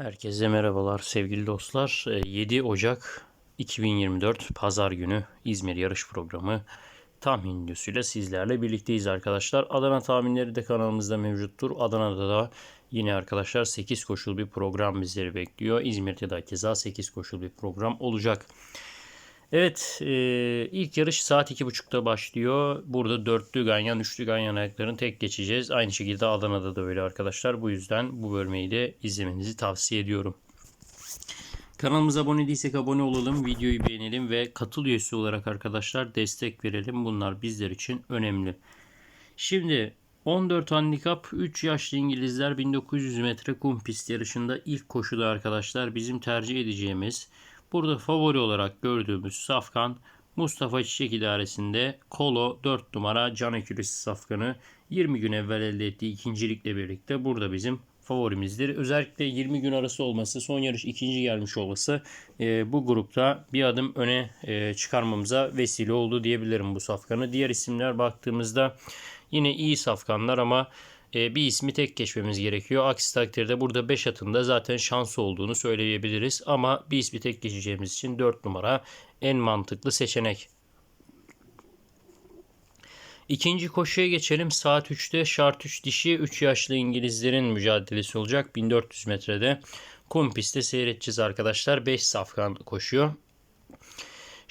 Herkese merhabalar sevgili dostlar. Ee, 7 Ocak 2024 Pazar günü İzmir yarış programı tahmin videosuyla sizlerle birlikteyiz arkadaşlar. Adana tahminleri de kanalımızda mevcuttur. Adana'da da yine arkadaşlar 8 koşul bir program bizleri bekliyor. İzmir'de de keza 8 koşul bir program olacak. Evet e, ilk yarış saat 2.30'da başlıyor. Burada dörtlü ganyan, üçlü ganyan ayaklarını tek geçeceğiz. Aynı şekilde Adana'da da öyle arkadaşlar. Bu yüzden bu bölmeyi de izlemenizi tavsiye ediyorum. Kanalımıza abone değilsek abone olalım, videoyu beğenelim ve katıl üyesi olarak arkadaşlar destek verelim. Bunlar bizler için önemli. Şimdi 14 handikap 3 yaşlı İngilizler 1900 metre kum pist yarışında ilk koşuda arkadaşlar bizim tercih edeceğimiz Burada favori olarak gördüğümüz Safkan Mustafa Çiçek idaresinde Kolo 4 numara Can Ekürisi Safkan'ı 20 gün evvel elde ettiği ikincilikle birlikte burada bizim favorimizdir. Özellikle 20 gün arası olması, son yarış ikinci gelmiş olması e, bu grupta bir adım öne e, çıkarmamıza vesile oldu diyebilirim bu safkanı. Diğer isimler baktığımızda yine iyi safkanlar ama e, bir ismi tek geçmemiz gerekiyor. Aksi takdirde burada 5 atında zaten şansı olduğunu söyleyebiliriz. Ama bir ismi tek geçeceğimiz için 4 numara en mantıklı seçenek. İkinci koşuya geçelim. Saat 3'te şart 3 dişi 3 yaşlı İngilizlerin mücadelesi olacak. 1400 metrede kum pistte seyredeceğiz arkadaşlar. 5 safkan koşuyor.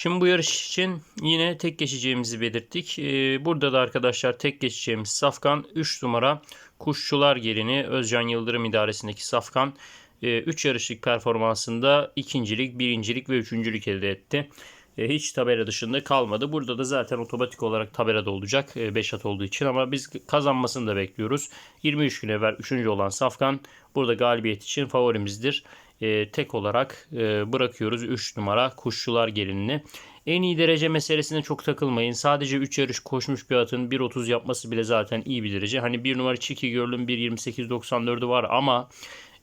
Şimdi bu yarış için yine tek geçeceğimizi belirttik. Ee, burada da arkadaşlar tek geçeceğimiz Safkan 3 numara Kuşçular Gelini Özcan Yıldırım idaresindeki Safkan 3 e, yarışlık performansında ikincilik, birincilik ve üçüncülük elde etti. E, hiç tabela dışında kalmadı. Burada da zaten otomatik olarak tabelada olacak 5 e, at olduğu için ama biz kazanmasını da bekliyoruz. 23 gün evvel 3. olan Safkan burada galibiyet için favorimizdir e, tek olarak e, bırakıyoruz 3 numara Kuşçular gelinini. En iyi derece meselesine çok takılmayın. Sadece 3 yarış koşmuş bir atın 1.30 yapması bile zaten iyi bir derece. Hani 1 numara Çiki Görl'ün 1.28.94'ü var ama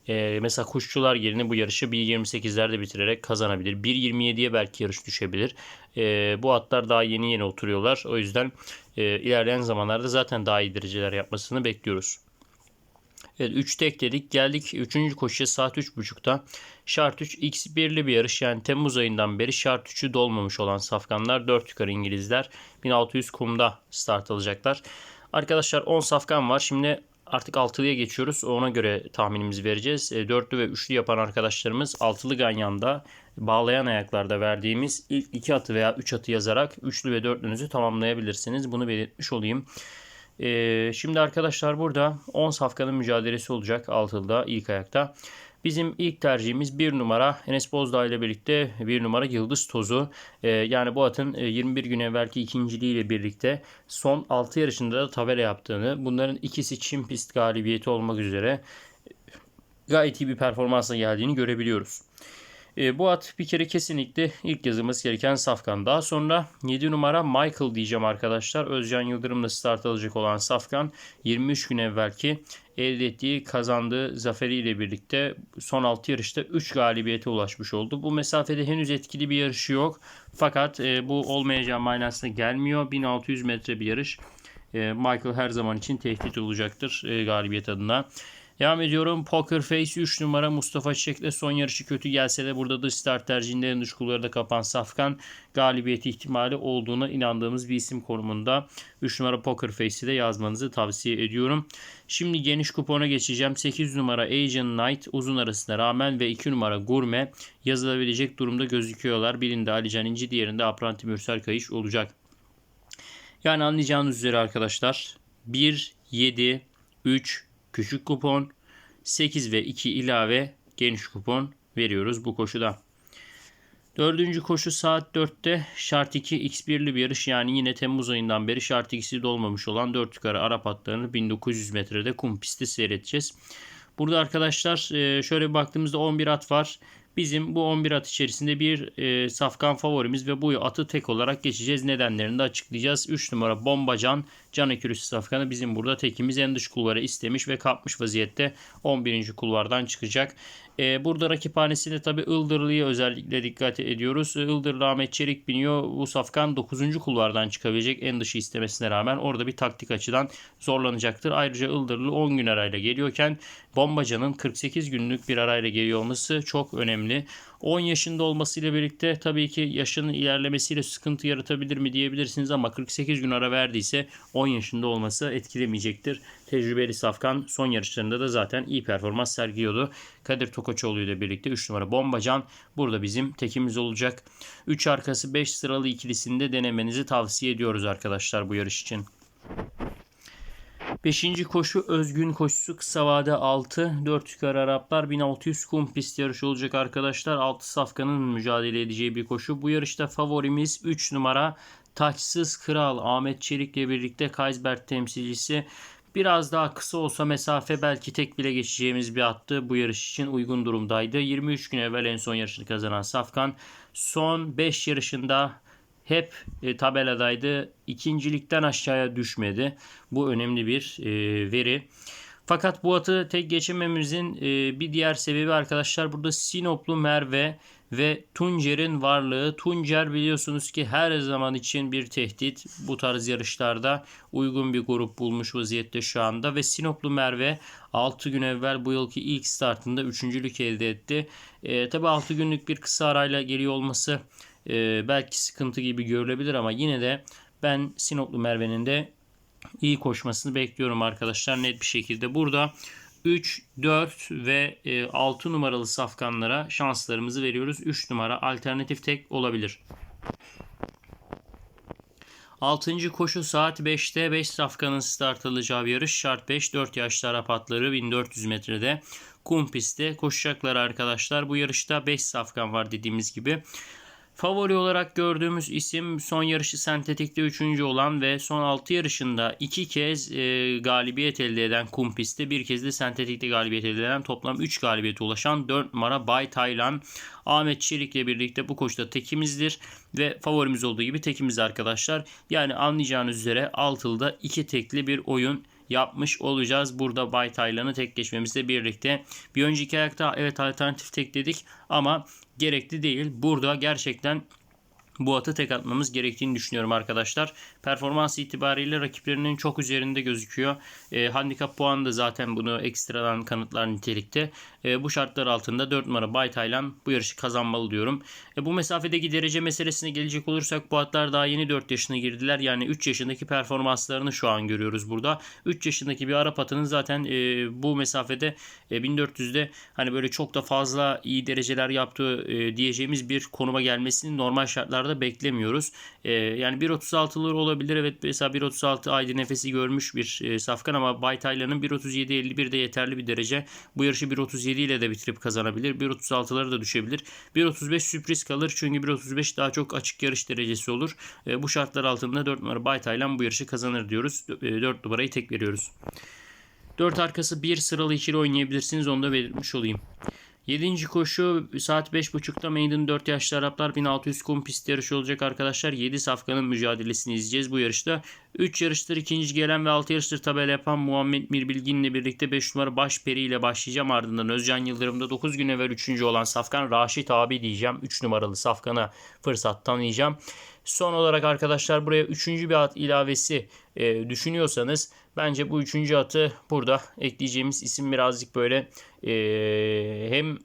e, mesela Kuşçular gelini bu yarışı 1.28'lerde bitirerek kazanabilir. 1.27'ye belki yarış düşebilir. E, bu atlar daha yeni yeni oturuyorlar. O yüzden e, ilerleyen zamanlarda zaten daha iyi dereceler yapmasını bekliyoruz. Evet 3 tek dedik. Geldik 3. koşuya saat 3.30'da. Şart 3 X1'li bir yarış. Yani Temmuz ayından beri şart 3'ü dolmamış olan safkanlar 4 yukarı İngilizler 1600 kumda start alacaklar. Arkadaşlar 10 safkan var. Şimdi artık 6'lıya geçiyoruz. Ona göre tahminimizi vereceğiz. 4'lü e, ve 3'lü yapan arkadaşlarımız 6'lı ganyanda bağlayan ayaklarda verdiğimiz ilk 2 atı veya 3 atı yazarak 3'lü ve 4'lünüzü tamamlayabilirsiniz. Bunu belirtmiş olayım. Ee, şimdi arkadaşlar burada 10 safkanın mücadelesi olacak altılda ilk ayakta. Bizim ilk tercihimiz 1 numara Enes Bozdağ ile birlikte 1 numara Yıldız Tozu. Ee, yani bu atın 21 e, gün evvelki ikinciliği ile birlikte son 6 yarışında da tabela yaptığını bunların ikisi Çin pist galibiyeti olmak üzere gayet iyi bir performansla geldiğini görebiliyoruz. E, bu at bir kere kesinlikle ilk yazılması gereken Safkan. Daha sonra 7 numara Michael diyeceğim arkadaşlar. Özcan Yıldırım'la start alacak olan Safkan 23 gün evvelki elde ettiği kazandığı zaferiyle birlikte son 6 yarışta 3 galibiyete ulaşmış oldu. Bu mesafede henüz etkili bir yarışı yok. Fakat e, bu olmayacağı manasına gelmiyor. 1600 metre bir yarış. E, Michael her zaman için tehdit olacaktır e, galibiyet adına. Devam ediyorum. Poker Face 3 numara Mustafa Çiçek'le son yarışı kötü gelse de burada da start tercihinde en dış kulvarda kapan Safkan galibiyeti ihtimali olduğuna inandığımız bir isim konumunda 3 numara Poker Face'i de yazmanızı tavsiye ediyorum. Şimdi geniş kupona geçeceğim. 8 numara Asian Knight uzun arasına rağmen ve 2 numara Gurme yazılabilecek durumda gözüküyorlar. Birinde Alican İnci diğerinde Apranti Mürsel Kayış olacak. Yani anlayacağınız üzere arkadaşlar 1, 7, 3, küçük kupon, 8 ve 2 ilave geniş kupon veriyoruz bu koşuda. Dördüncü koşu saat 4'te şart 2 X1'li bir yarış yani yine Temmuz ayından beri şart 2'si dolmamış olan 4 yukarı Arap atlarını 1900 metrede kum pisti seyredeceğiz. Burada arkadaşlar e, şöyle baktığımızda 11 at var. Bizim bu 11 at içerisinde bir e, safkan favorimiz ve bu atı tek olarak geçeceğiz. Nedenlerini de açıklayacağız. 3 numara Bombacan Can Ekürüsü safkanı bizim burada tekimiz en dış kulvara istemiş ve kapmış vaziyette 11. kulvardan çıkacak. Ee, burada rakiphanesinde tabi Ildırlı'ya özellikle dikkat ediyoruz. Ildırlı Ahmet Çelik biniyor. Bu safkan 9. kulvardan çıkabilecek en dışı istemesine rağmen orada bir taktik açıdan zorlanacaktır. Ayrıca Ildırlı 10 gün arayla geliyorken Bombaca'nın 48 günlük bir arayla geliyor olması çok önemli. 10 yaşında olmasıyla birlikte tabii ki yaşının ilerlemesiyle sıkıntı yaratabilir mi diyebilirsiniz ama 48 gün ara verdiyse 10 yaşında olması etkilemeyecektir. Tecrübeli Safkan son yarışlarında da zaten iyi performans sergiliyordu. Kadir Tokoçoğlu ile birlikte 3 numara Bombacan burada bizim tekimiz olacak. 3 arkası 5 sıralı ikilisinde denemenizi tavsiye ediyoruz arkadaşlar bu yarış için. Beşinci koşu özgün koşusu kısa vade 6. 4 yukarı Araplar 1600 kum pist yarışı olacak arkadaşlar. 6 safkanın mücadele edeceği bir koşu. Bu yarışta favorimiz 3 numara Taçsız Kral Ahmet Çelik ile birlikte Kaysberg temsilcisi. Biraz daha kısa olsa mesafe belki tek bile geçeceğimiz bir attı. Bu yarış için uygun durumdaydı. 23 gün evvel en son yarışını kazanan Safkan son 5 yarışında hep e, tabeladaydı. İkincilikten aşağıya düşmedi. Bu önemli bir e, veri. Fakat bu atı tek geçememizin e, bir diğer sebebi arkadaşlar burada Sinoplu Merve ve Tuncer'in varlığı. Tuncer biliyorsunuz ki her zaman için bir tehdit. Bu tarz yarışlarda uygun bir grup bulmuş vaziyette şu anda ve Sinoplu Merve 6 gün evvel bu yılki ilk startında üçüncülük elde etti. E, Tabi 6 günlük bir kısa arayla geliyor olması e, belki sıkıntı gibi görülebilir ama yine de ben Sinoplu Merve'nin de iyi koşmasını bekliyorum arkadaşlar net bir şekilde. Burada 3, 4 ve 6 numaralı safkanlara şanslarımızı veriyoruz. 3 numara alternatif tek olabilir. 6. koşu saat 5'te 5 safkanın start alacağı bir yarış. Şart 5 4 yaşlı Arap atları 1400 metrede kum pistte koşacaklar arkadaşlar. Bu yarışta 5 safkan var dediğimiz gibi. Favori olarak gördüğümüz isim son yarışı sentetikte 3. olan ve son 6 yarışında 2 kez e, galibiyet elde eden kum pistte bir kez de sentetikte galibiyet elde eden toplam 3 galibiyete ulaşan 4 numara Bay Taylan Ahmet Çelik ile birlikte bu koşuda tekimizdir ve favorimiz olduğu gibi tekimiz arkadaşlar. Yani anlayacağınız üzere altılıda 2 tekli bir oyun yapmış olacağız. Burada Bay Taylan'ı tek geçmemizle birlikte. Bir önceki ayakta evet alternatif tek dedik ama gerekli değil. Burada gerçekten bu atı tek atmamız gerektiğini düşünüyorum arkadaşlar. Performans itibariyle rakiplerinin çok üzerinde gözüküyor. E, handikap puanı da zaten bunu ekstradan kanıtlar nitelikte. E, bu şartlar altında 4 numara Bay Taylan bu yarışı kazanmalı diyorum. E, bu mesafedeki derece meselesine gelecek olursak bu atlar daha yeni 4 yaşına girdiler. Yani 3 yaşındaki performanslarını şu an görüyoruz burada. 3 yaşındaki bir Arap atının zaten e, bu mesafede e, 1400'de hani böyle çok da fazla iyi dereceler yaptığı e, diyeceğimiz bir konuma gelmesini normal şartlarda beklemiyoruz. E, yani 1.36'lar olabilir. Evet mesela 1.36 aydı nefesi görmüş bir e, safkan ama Bay Taylan'ın 1.37-51 de yeterli bir derece. Bu yarışı 1.37 ile de bitirip kazanabilir. 1.36'lara da düşebilir. 1.35 sürpriz kalır çünkü 1.35 daha çok açık yarış derecesi olur. E, bu şartlar altında 4 numara Bay bu yarışı kazanır diyoruz. E, 4 numarayı tek veriyoruz. 4 arkası 1 sıralı ikili oynayabilirsiniz. Onu da belirtmiş olayım. 7. koşu saat 5.30'da Maiden 4 yaşlı Araplar 1600 kum pist yarışı olacak arkadaşlar. 7 safkanın mücadelesini izleyeceğiz bu yarışta. 3 yarıştır ikinci gelen ve 6 yarıştır tabela yapan Muhammed Mirbilgin ile birlikte 5 numara Başperi ile başlayacağım. Ardından Özcan Yıldırım'da 9 gün evvel 3. olan Safkan Raşit abi diyeceğim. 3 numaralı Safkan'a fırsat tanıyacağım. Son olarak arkadaşlar buraya 3. bir at ilavesi e, düşünüyorsanız bence bu 3. atı burada ekleyeceğimiz isim birazcık böyle e, hem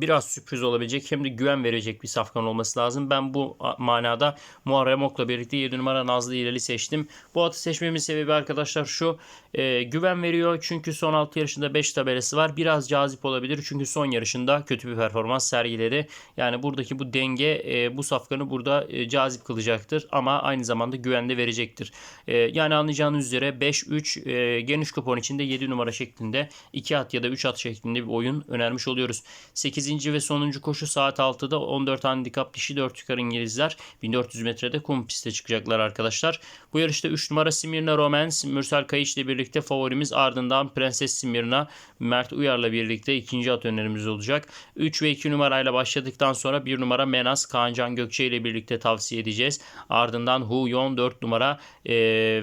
biraz sürpriz olabilecek hem de güven verecek bir safkan olması lazım. Ben bu manada Muharrem Ok'la birlikte 7 numara Nazlı İrel'i seçtim. Bu atı seçmemin sebebi arkadaşlar şu. E, güven veriyor çünkü son 6 yarışında 5 tabelası var. Biraz cazip olabilir çünkü son yarışında kötü bir performans sergiledi. Yani buradaki bu denge e, bu safkanı burada e, cazip kılacaktır ama aynı zamanda güvende verecektir. E, yani anlayacağınız üzere 5-3 e, geniş kupon içinde 7 numara şeklinde 2 at ya da 3 at şeklinde bir oyun önermiş oluyoruz. 8 8. ve sonuncu koşu saat 6'da 14 handikap dişi 4 yukarı İngilizler 1400 metrede kum piste çıkacaklar arkadaşlar. Bu yarışta 3 numara Simirna Romance Mürsel Kayış ile birlikte favorimiz ardından Prenses Simirna Mert Uyar'la birlikte ikinci at önerimiz olacak. 3 ve 2 numarayla başladıktan sonra 1 numara Menas Kaancan Gökçe ile birlikte tavsiye edeceğiz. Ardından Huyon 4 numara e,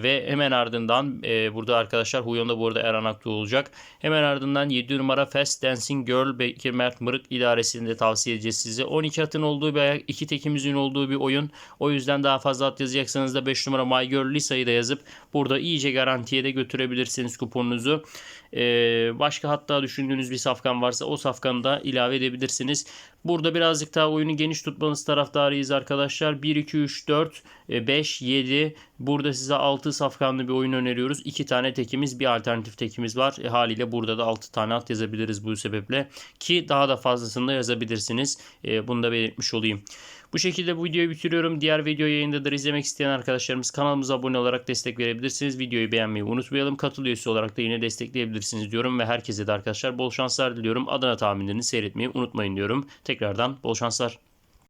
ve hemen ardından e, burada arkadaşlar Huyon'da bu arada Erhan Aktuğ olacak. Hemen ardından 7 numara Fast Dancing Girl Bekir Mert Mırık idaresini de tavsiye edeceğiz size. 12 atın olduğu bir ayak, 2 tekimizin olduğu bir oyun. O yüzden daha fazla at yazacaksanız da 5 numara My Girl Lisa'yı da yazıp burada iyice garantiye de götürebilirsiniz kuponunuzu. Ee, başka hatta düşündüğünüz bir safkan varsa o safkanı da ilave edebilirsiniz. Burada birazcık daha oyunu geniş tutmanız taraftarıyız arkadaşlar. 1, 2, 3, 4, 5, 7. Burada size 6 safkanlı bir oyun öneriyoruz. 2 tane tekimiz, bir alternatif tekimiz var. E, haliyle burada da 6 tane at yazabiliriz bu sebeple. Ki daha da fazlasını da yazabilirsiniz. E, bunu da belirtmiş olayım. Bu şekilde bu videoyu bitiriyorum. Diğer video yayındadır. İzlemek isteyen arkadaşlarımız kanalımıza abone olarak destek verebilirsiniz. Videoyu beğenmeyi unutmayalım. Katıl üyesi olarak da yine destekleyebilirsiniz diyorum. Ve herkese de arkadaşlar bol şanslar diliyorum. Adana tahminlerini seyretmeyi unutmayın diyorum. Tekrardan bol şanslar.